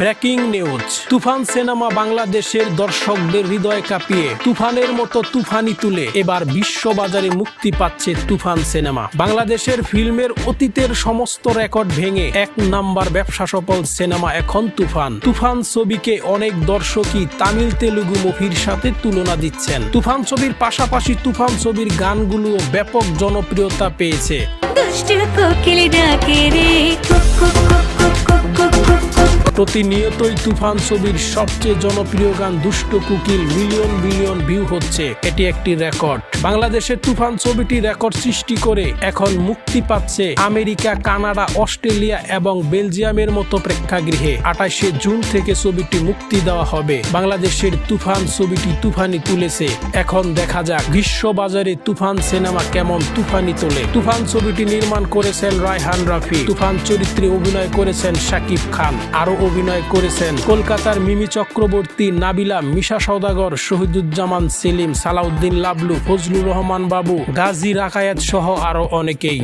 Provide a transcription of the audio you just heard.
Breaking news. তুফান cinema বাংলাদেশের দর্শকদের হৃদয় কাঁপিয়ে, তুফানের মতো তুফানি তুলে এবার বিশ্ববাজারে মুক্তি পাচ্ছে তুফান সিনেমা। বাংলাদেশের ফিল্মের অতীতের সমস্ত রেকর্ড ভেঙে এক নাম্বার ব্যবসা সফল সিনেমা এখন তুফান। তুফান ছবিকে অনেক দর্শকই তামিল, তেলুগু মুভির সাথে তুলনা দিচ্ছেন। তুফান ছবির পাশাপাশি তুফান ছবির গানগুলো ব্যাপক জনপ্রিয়তা পেয়েছে। দুষ্ট কোকিল ডাকে রে। প্রতিনিয়তই তুফান ছবির সবচেয়ে জনপ্রিয় গান দুষ্ট কুকিল মিলিয়ন মিলিয়ন ভিউ হচ্ছে। এটি একটি রেকর্ড। বাংলাদেশের তুফান ছবিটি রেকর্ড সৃষ্টি করে এখন মুক্তি পাচ্ছে আমেরিকা, কানাডা, অস্ট্রেলিয়া এবং বেলজিয়ামের মতো প্রেক্ষাগৃহে। আঠাশে জুন থেকে ছবিটি মুক্তি দেওয়া হবে। বাংলাদেশের তুফান ছবিটি তুফানি তুলেছে। এখন দেখা যাক বিশ্ববাজারে তুফান সিনেমা কেমন তুফানি তোলে। তুফান ছবিটি নির্মাণ করেছেন রায়হান রাফি। তুফান চরিত্রে অভিনয় করেছেন শাকিব খান। আরও অভিনয় করেছেন কলকাতার মিমি চক্রবর্তী, নাবিলা, মিশা সৌদাগর শহীদুজ্জামান, সেলিম, সালাউদ্দিন লাবলু, ফজলুর রহমান বাবু, গাজী রাকায়াত সহ আরও অনেকেই।